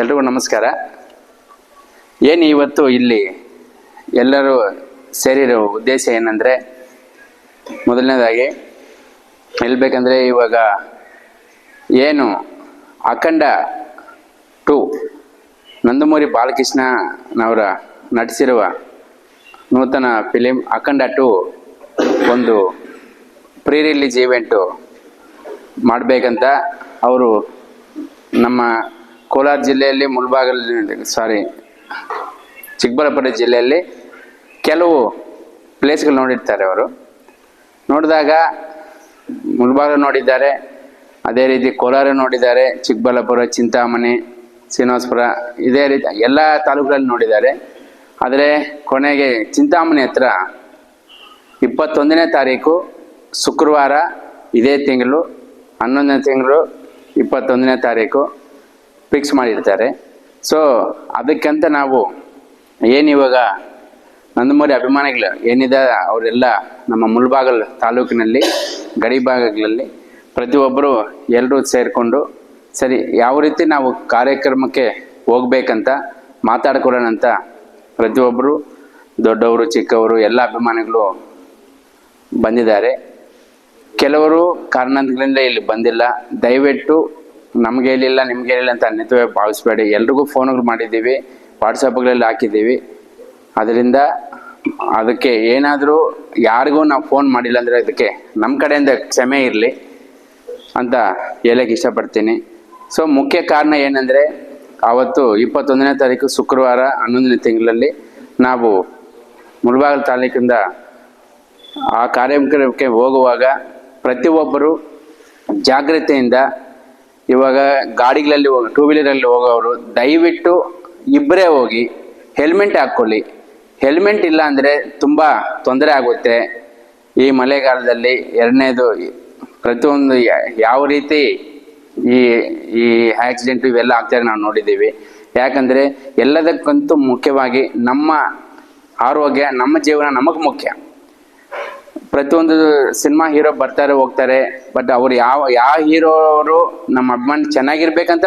ಎಲ್ರಿಗೂ ನಮಸ್ಕಾರ. ಏನು ಇವತ್ತು ಇಲ್ಲಿ ಎಲ್ಲರೂ ಸೇರಿರೋ ಉದ್ದೇಶ ಏನಂದರೆ ಮೊದಲನೇದಾಗಿ ಹೇಳಬೇಕಂದ್ರೆ ಇವಾಗ ಏನು ಅಖಂಡ ಟು ನಂದಮೂರಿ ಬಾಲಕೃಷ್ಣನವರ ನಟಿಸಿರುವ ನೂತನ ಫಿಲಿಮ್ ಅಖಂಡ ಟು ಒಂದು ಪ್ರೀ ರಿಲೀಸ್ ಈವೆಂಟು ಮಾಡಬೇಕಂತ ಅವರು ನಮ್ಮ ಕೋಲಾರ ಜಿಲ್ಲೆಯಲ್ಲಿ ಮುಲ್ಬಾಗಲ್ಲಿ ಸಾರಿ ಚಿಕ್ಕಬಳ್ಳಾಪುರ ಜಿಲ್ಲೆಯಲ್ಲಿ ಕೆಲವು ಪ್ಲೇಸ್ಗಳು ನೋಡಿರ್ತಾರೆ ಅವರು. ನೋಡಿದಾಗ ಮುಲ್ಬಾಗ ನೋಡಿದ್ದಾರೆ, ಅದೇ ರೀತಿ ಕೋಲಾರ ನೋಡಿದ್ದಾರೆ, ಚಿಕ್ಕಬಳ್ಳಾಪುರ, ಚಿಂತಾಮಣಿ, ಶ್ರೀನಿವಾಸಪುರ, ಇದೇ ರೀತಿ ಎಲ್ಲ ತಾಲೂಕುಗಳಲ್ಲಿ ನೋಡಿದ್ದಾರೆ. ಆದರೆ ಕೊನೆಗೆ ಚಿಂತಾಮಣಿ ಹತ್ರ ಇಪ್ಪತ್ತೊಂದನೇ ತಾರೀಕು ಶುಕ್ರವಾರ ಇದೇ ತಿಂಗಳು, ಹನ್ನೊಂದನೇ ತಿಂಗಳು ಇಪ್ಪತ್ತೊಂದನೇ ತಾರೀಕು ಫಿಕ್ಸ್ ಮಾಡಿರ್ತಾರೆ. ಸೊ ಅದಕ್ಕಂತ ನಾವು ಏನಿವಾಗ ನಂದಮೂರಿ ಅಭಿಮಾನಿಗಳು ಏನಿದೆ ಅವರೆಲ್ಲ ನಮ್ಮ ಮುಲ್ಬಾಗಲ್ ತಾಲೂಕಿನಲ್ಲಿ, ಗಡಿ ಭಾಗಗಳಲ್ಲಿ ಪ್ರತಿಯೊಬ್ಬರು ಎಲ್ಲರೂ ಸೇರಿಕೊಂಡು ಸರಿ, ಯಾವ ರೀತಿ ನಾವು ಕಾರ್ಯಕ್ರಮಕ್ಕೆ ಹೋಗ್ಬೇಕಂತ ಮಾತಾಡ್ಕೊಳ್ಳೋಣ ಅಂತ ಪ್ರತಿಯೊಬ್ಬರು, ದೊಡ್ಡವರು, ಚಿಕ್ಕವರು, ಎಲ್ಲ ಅಭಿಮಾನಿಗಳು ಬಂದಿದ್ದಾರೆ. ಕೆಲವರು ಕಾರಣಗಳಿಂದ ಇಲ್ಲಿ ಬಂದಿಲ್ಲ. ದಯವಿಟ್ಟು ನಮ್ಗೆ ಹೇಳಿಲ್ಲ, ನಿಮ್ಗೆ ಹೇಳಿಲ್ಲ ಅಂತ ಅನ್ಯತವೇ ಭಾವಿಸ್ಬೇಡಿ. ಎಲ್ರಿಗೂ ಫೋನ್ಗಳು ಮಾಡಿದ್ದೀವಿ, ವಾಟ್ಸಪ್ಗಳಲ್ಲಿ ಹಾಕಿದ್ದೀವಿ. ಅದರಿಂದ ಅದಕ್ಕೆ ಏನಾದರೂ ಯಾರಿಗೂ ನಾವು ಫೋನ್ ಮಾಡಿಲ್ಲ ಅಂದರೆ ಅದಕ್ಕೆ ನಮ್ಮ ಕಡೆಯಿಂದ ಕ್ಷಮೆ ಇರಲಿ ಅಂತ ಹೇಳಕ್ಕೆ ಇಷ್ಟಪಡ್ತೀನಿ. ಸೊ ಮುಖ್ಯ ಕಾರಣ ಏನಂದರೆ ಆವತ್ತು ಇಪ್ಪತ್ತೊಂದನೇ ತಾರೀಕು ಶುಕ್ರವಾರ ಹನ್ನೊಂದನೇ ತಿಂಗಳಲ್ಲಿ ನಾವು ಮುಳಬಾಗಲ ತಾಲೂಕಿಂದ ಆ ಕಾರ್ಯಕ್ರಮಕ್ಕೆ ಹೋಗುವಾಗ ಪ್ರತಿಯೊಬ್ಬರು ಜಾಗ್ರತೆಯಿಂದ ಇವಾಗ ಗಾಡಿಗಳಲ್ಲಿ ಹೋಗಿ ಟೂ ವೀಲರಲ್ಲಿ ಹೋಗೋರು ದಯವಿಟ್ಟು ಇಬ್ಬರೇ ಹೋಗಿ ಹೆಲ್ಮೆಟ್ ಹಾಕ್ಕೊಳ್ಳಿ. ಹೆಲ್ಮೆಟ್ ಇಲ್ಲ ಅಂದರೆ ತುಂಬ ತೊಂದರೆ ಆಗುತ್ತೆ. ಈ ಮಳೆಗಾಲದಲ್ಲಿ ಎರಡನೇದು, ಪ್ರತಿಯೊಂದು ಯಾವ ರೀತಿ ಈ ಈ ಆಕ್ಸಿಡೆಂಟ್ ಇವೆಲ್ಲ ಆಗ್ತಾರೆ ನಾವು ನೋಡಿದ್ದೀವಿ. ಯಾಕಂದರೆ ಎಲ್ಲದಕ್ಕಂತೂ ಮುಖ್ಯವಾಗಿ ನಮ್ಮ ಆರೋಗ್ಯ, ನಮ್ಮ ಜೀವನ ನಮಗೆ ಮುಖ್ಯ. ಪ್ರತಿಯೊಂದು ಸಿನಿಮಾ ಹೀರೋ ಬರ್ತಾರೆ, ಹೋಗ್ತಾರೆ ಬಟ್ ಅವ್ರು ಯಾವ ಯಾವ ಹೀರೋ ಅವರು ನಮ್ಮ ಅಭಿಮಾನಿ ಚೆನ್ನಾಗಿರ್ಬೇಕಂತ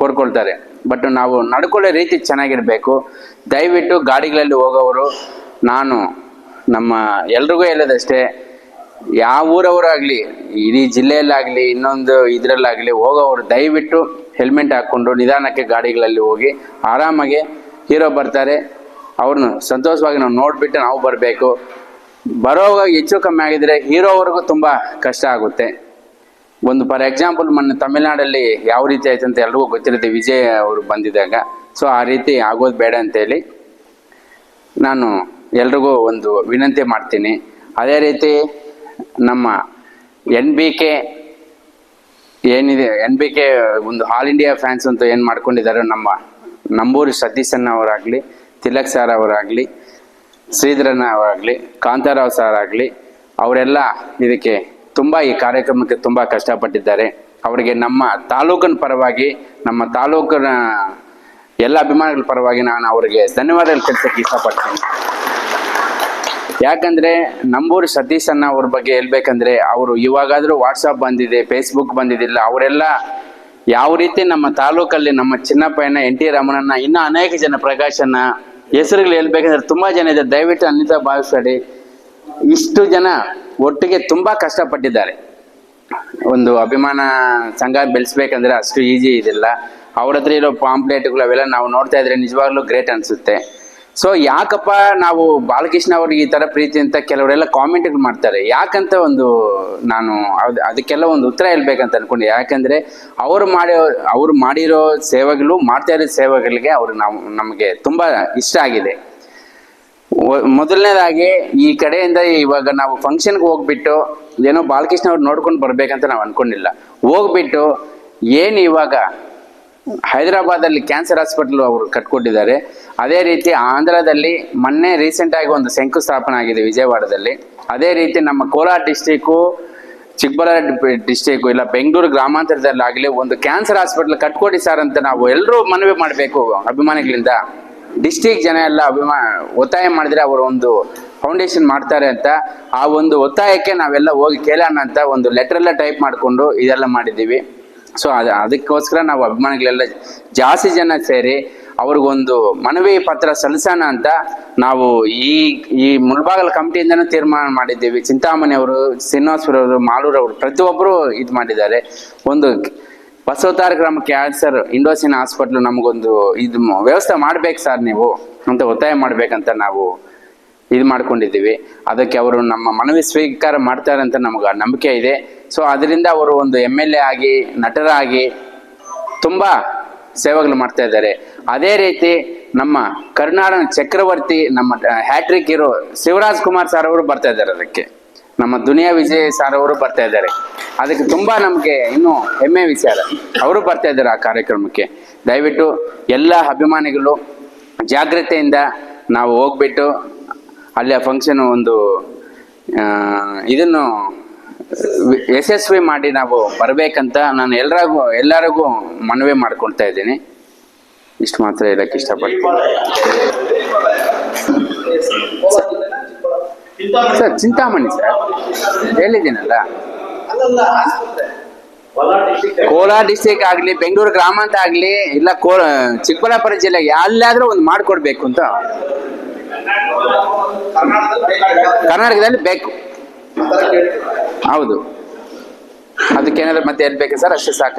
ಕೋರ್ಕೊಳ್ತಾರೆ. ಬಟ್ ನಾವು ನಡ್ಕೊಳ್ಳೋ ರೀತಿ ಚೆನ್ನಾಗಿರ್ಬೇಕು. ದಯವಿಟ್ಟು ಗಾಡಿಗಳಲ್ಲಿ ಹೋಗೋವರು, ನಾನು ನಮ್ಮ ಎಲ್ರಿಗೂ ಹೇಳೋದಷ್ಟೇ, ಯಾವ ಊರವರಾಗಲಿ, ಇಡೀ ಜಿಲ್ಲೆಯಲ್ಲಾಗಲಿ, ಇನ್ನೊಂದು ಇದರಲ್ಲಾಗಲಿ ಹೋಗೋವರು ದಯವಿಟ್ಟು ಹೆಲ್ಮೆಟ್ ಹಾಕ್ಕೊಂಡು ನಿಧಾನಕ್ಕೆ ಗಾಡಿಗಳಲ್ಲಿ ಹೋಗಿ ಆರಾಮಾಗಿ ಹೀರೋ ಬರ್ತಾರೆ. ಅವ್ರನ್ನ ಸಂತೋಷವಾಗಿ ನಾವು ನೋಡಿಬಿಟ್ಟು ನಾವು ಬರಬೇಕು. ಬರೋವಾಗ ಹೆಚ್ಚು ಕಮ್ಮಿ ಆಗಿದ್ರೆ ಹೀರೋವರೆಗೂ ತುಂಬ ಕಷ್ಟ ಆಗುತ್ತೆ. ಒಂದು ಫಾರ್ ಎಕ್ಸಾಂಪಲ್ ಮೊನ್ನೆ ತಮಿಳ್ನಾಡಲ್ಲಿ ಯಾವ ರೀತಿ ಆಯ್ತು ಅಂತ ಎಲ್ರಿಗೂ ಗೊತ್ತಿರುತ್ತೆ, ವಿಜಯ್ ಅವರು ಬಂದಿದ್ದಾಗ. ಸೊ ಆ ರೀತಿ ಆಗೋದು ಬೇಡ ಅಂತೇಳಿ ನಾನು ಎಲ್ರಿಗೂ ಒಂದು ವಿನಂತಿ ಮಾಡ್ತೀನಿ. ಅದೇ ರೀತಿ ನಮ್ಮ ಎನ್ ಬಿ ಕೆ ಏನಿದೆ, ಎನ್ ಬಿ ಕೆ ಒಂದು ಆಲ್ ಇಂಡಿಯಾ ಫ್ಯಾನ್ಸ್ ಅಂತ ಏನು ಮಾಡ್ಕೊಂಡಿದ್ದಾರೆ, ನಮ್ಮ ನಂಬೂರು ಸತೀಶನ್ ಅವರಾಗಲಿ ತಿಲಕ್ ಸರ್ ಅವರಾಗಲಿ ಶ್ರೀಧರಣ್ಣ ಅವರಾಗಲಿ ಕಾಂತಾರಾವ್ ಸರ್ ಆಗಲಿ ಅವರೆಲ್ಲ ಇದಕ್ಕೆ ತುಂಬ ಈ ಕಾರ್ಯಕ್ರಮಕ್ಕೆ ತುಂಬ ಕಷ್ಟಪಟ್ಟಿದ್ದಾರೆ. ಅವರಿಗೆ ನಮ್ಮ ತಾಲೂಕಿನ ಪರವಾಗಿ, ನಮ್ಮ ತಾಲೂಕಿನ ಎಲ್ಲ ಅಭಿಮಾನಿಗಳ ಪರವಾಗಿ ನಾನು ಅವರಿಗೆ ಧನ್ಯವಾದಗಳು ತಿಳಿಸಕ್ಕೆ ಇಷ್ಟಪಡ್ತೀನಿ. ಯಾಕಂದ್ರೆ ನಂಬೂರು ಸತೀಶ್ ಅಣ್ಣ ಅವ್ರ ಬಗ್ಗೆ ಹೇಳ್ಬೇಕಂದ್ರೆ ಅವರು ಇವಾಗಾದರೂ ವಾಟ್ಸಪ್ ಬಂದಿದೆ ಫೇಸ್ಬುಕ್ ಬಂದಿದ್ದಿಲ್ಲ ಅವರೆಲ್ಲ ಯಾವ ರೀತಿ ನಮ್ಮ ತಾಲೂಕಲ್ಲಿ ನಮ್ಮ ಚಿನ್ನಪ್ಪಯ್ಯನ, ಎನ್ ಟಿ ರಾಮನನ್ನ, ಇನ್ನೂ ಅನೇಕ ಜನ ಪ್ರಕಾಶನ ಹೆಸರುಗಳು ಹೇಳ್ಬೇಕಂದ್ರೆ ತುಂಬಾ ಜನ ಇದೆ ದಯವಿಟ್ಟು ಅನ್ನಿತ ಭಾವಿಸ್ಬೇಡಿ ಇಷ್ಟು ಜನ ಒಟ್ಟಿಗೆ ತುಂಬಾ ಕಷ್ಟಪಟ್ಟಿದ್ದಾರೆ. ಒಂದು ಅಭಿಮಾನ ಸಂಘ ಬೆಳೆಸ್ಬೇಕಂದ್ರೆ ಅಷ್ಟು ಈಸಿ ಇದಿಲ್ಲ. ಅವ್ರ ಹತ್ರ ಇರೋ ಪಾಂಪ್ಲೇಟ್ಗಳು ಅವೆಲ್ಲ ನಾವು ನೋಡ್ತಾ ಇದ್ರೆ ನಿಜವಾಗ್ಲೂ ಗ್ರೇಟ್ ಅನ್ಸುತ್ತೆ. ಸೊ ಯಾಕಪ್ಪ ನಾವು ಬಾಲಕೃಷ್ಣ ಅವ್ರಿಗೆ ಈ ತರ ಪ್ರೀತಿ ಅಂತ ಕೆಲವರೆಲ್ಲ ಕಾಮೆಂಟ್ಗಳು ಮಾಡ್ತಾರೆ? ಯಾಕಂತ ಒಂದು ನಾನು ಅದು, ಅದಕ್ಕೆಲ್ಲ ಒಂದು ಉತ್ತರ ಹೇಳ್ಬೇಕಂತ ಅನ್ಕೊಂಡೆ. ಯಾಕಂದ್ರೆ ಅವರು ಮಾಡಿರೋ ಅವರು ಮಾಡಿರೋ ಸೇವೆಗಳು, ಮಾಡ್ತಾ ಇರೋ ಸೇವೆಗಳಿಗೆ ಅವ್ರು ನಾವು, ನಮಗೆ ತುಂಬಾ ಇಷ್ಟ ಆಗಿದೆ. ಮೊದಲನೇದಾಗಿ ಈ ಕಡೆಯಿಂದ ಇವಾಗ ನಾವು ಫಂಕ್ಷನ್ಗೆ ಹೋಗ್ಬಿಟ್ಟು ಏನೋ ಬಾಲಕೃಷ್ಣ ಅವ್ರು ನೋಡ್ಕೊಂಡು ಬರ್ಬೇಕಂತ ನಾವು ಅನ್ಕೊಂಡಿಲ್ಲ. ಹೋಗ್ಬಿಟ್ಟು ಏನು ಇವಾಗ ಹೈದರಾಬಾದಲ್ಲಿ ಕ್ಯಾನ್ಸರ್ ಹಾಸ್ಪಿಟಲ್ ಅವರು ಕಟ್ಕೊಟ್ಟಿದ್ದಾರೆ. ಅದೇ ರೀತಿ ಆಂಧ್ರದಲ್ಲಿ ಮೊನ್ನೆ ರೀಸೆಂಟ್ ಆಗಿ ಒಂದು ಶಂಕುಸ್ಥಾಪನೆ ಆಗಿದೆ ವಿಜಯವಾಡದಲ್ಲಿ. ಅದೇ ರೀತಿ ನಮ್ಮ ಕೋಲಾರ ಡಿಸ್ಟಿಕ್ಕು ಚಿಕ್ಕಬಳ್ಳಾಪುರ ಡಿಸ್ಟಿಕ್ ಇಲ್ಲ ಬೆಂಗಳೂರು ಗ್ರಾಮಾಂತರದಲ್ಲಾಗಲಿ ಒಂದು ಕ್ಯಾನ್ಸರ್ ಹಾಸ್ಪಿಟಲ್ ಕಟ್ಕೊಡಿ ಸರ್ ಅಂತ ನಾವು ಎಲ್ಲರೂ ಮನವಿ ಮಾಡಬೇಕು ಅಭಿಮಾನಿಗಳಿಂದ. ಡಿಸ್ಟಿಕ್ ಜನ ಎಲ್ಲ ಅಭಿಮಾನ ಒತ್ತಾಯ ಮಾಡಿದ್ರೆ ಅವರು ಒಂದು ಫೌಂಡೇಶನ್ ಮಾಡ್ತಾರೆ ಅಂತ. ಆ ಒಂದು ಒತ್ತಾಯಕ್ಕೆ ನಾವೆಲ್ಲ ಹೋಗಿ ಕೇಳೋಣ ಅಂತ ಒಂದು ಲೆಟರ್ ಎಲ್ಲ ಟೈಪ್ ಮಾಡಿಕೊಂಡು ಇದೆಲ್ಲ ಮಾಡಿದ್ದೀವಿ. ಸೊ ಅದು ಅದಕ್ಕೋಸ್ಕರ ನಾವು ಅಭಿಮಾನಿಗಳೆಲ್ಲ ಜಾಸ್ತಿ ಜನ ಸೇರಿ ಅವ್ರಿಗೊಂದು ಮನವಿ ಪತ್ರ ಸಲ್ಲಿಸೋಣ ಅಂತ ನಾವು ಈ ಈ ಮುಳ್ಬಾಗಲ ಕಮಿಟಿಯಿಂದನೂ ತೀರ್ಮಾನ ಮಾಡಿದ್ದೀವಿ. ಚಿಂತಾಮಣಿ ಅವರು ಶ್ರೀನಿವಾಸವ್ರು ಅವರು, ಮಾಲೂರು ಅವರು ಪ್ರತಿಯೊಬ್ಬರು ಇದು ಮಾಡಿದ್ದಾರೆ. ಒಂದು ಬಸವತಾರ ಗ್ರಾಮ ಕ್ಯಾನ್ಸರ್ ಇಂಡೋಸಿನ್ ಹಾಸ್ಪಿಟ್ಲ್ ನಮಗೊಂದು ಇದು ವ್ಯವಸ್ಥೆ ಮಾಡ್ಬೇಕು ಸರ್ ನೀವು ಅಂತ ಒತ್ತಾಯ ಮಾಡ್ಬೇಕಂತ ನಾವು ಇದು ಮಾಡ್ಕೊಂಡಿದ್ದೀವಿ. ಅದಕ್ಕೆ ಅವರು ನಮ್ಮ ಮನವಿ ಸ್ವೀಕಾರ ಮಾಡ್ತಾರೆ ಅಂತ ನಮಗೆ ನಂಬಿಕೆ ಇದೆ. ಸೊ ಅದರಿಂದ ಅವರು ಒಂದು ಎಂ ಎಲ್ ಎ ಆಗಿ, ನಟರಾಗಿ ತುಂಬ ಸೇವೆಗಳು ಮಾಡ್ತಾ ಇದ್ದಾರೆ. ಅದೇ ರೀತಿ ನಮ್ಮ ಕರ್ನಾಟಕ ಚಕ್ರವರ್ತಿ, ನಮ್ಮ ಹ್ಯಾಟ್ರಿಕ್ ಇರೋ ಶಿವರಾಜ್ ಕುಮಾರ್ ಸರ್ ಅವರು ಬರ್ತಾ ಇದ್ದಾರೆ ಅದಕ್ಕೆ. ನಮ್ಮ ದುನಿಯಾ ವಿಜಯ್ ಸರ್ ಅವರು ಬರ್ತಾ ಇದ್ದಾರೆ. ಅದಕ್ಕೆ ತುಂಬಾ ನಮಗೆ ಇನ್ನೂ ಹೆಮ್ಮೆ ವಿಚಾರ. ಅವರು ಬರ್ತಾ ಇದ್ದಾರೆ ಆ ಕಾರ್ಯಕ್ರಮಕ್ಕೆ. ದಯವಿಟ್ಟು ಎಲ್ಲ ಅಭಿಮಾನಿಗಳು ಜಾಗ್ರತೆಯಿಂದ ನಾವು ಹೋಗ್ಬಿಟ್ಟು ಅಲ್ಲಿ ಆ ಫಂಕ್ಷನ್ ಒಂದು ಇದನ್ನು ಯಶಸ್ವಿ ಮಾಡಿ ನಾವು ಬರಬೇಕಂತ ನಾನು ಎಲ್ಲರಿಗೂ ಎಲ್ಲರಿಗೂ ಮನವಿ ಮಾಡ್ಕೊಳ್ತಾ ಇದ್ದೀನಿ. ಇಷ್ಟು ಮಾತ್ರ ಹೇಳಕ್ಕೆ ಇಷ್ಟಪಡ್ತೀನಿ. Sir, Chintamani sir. ಹೇಳಿದ್ದೀನಲ್ಲ. Kolar district ಆಗ್ಲಿ, ಬೆಂಗಳೂರು ಗ್ರಾಮಾಂತ ಆಗ್ಲಿ, ಇಲ್ಲ ಕೋ, ಚಿಕ್ಕಬಳ್ಳಾಪುರ ಜಿಲ್ಲೆ ಎಲ್ಲಾದ್ರೂ ಒಂದು ಮಾಡ್ಕೊಡ್ಬೇಕು ಅಂತ. ಕರ್ನಾಟಕದಲ್ಲಿ ಬೇಕು. ಹೌದು. ಅದಕ್ಕೇನಾದ್ರೂ ಮತ್ತೆ ಹೇಳ್ಬೇಕು ಸರ್? ಅಷ್ಟೇ ಸಾಕ.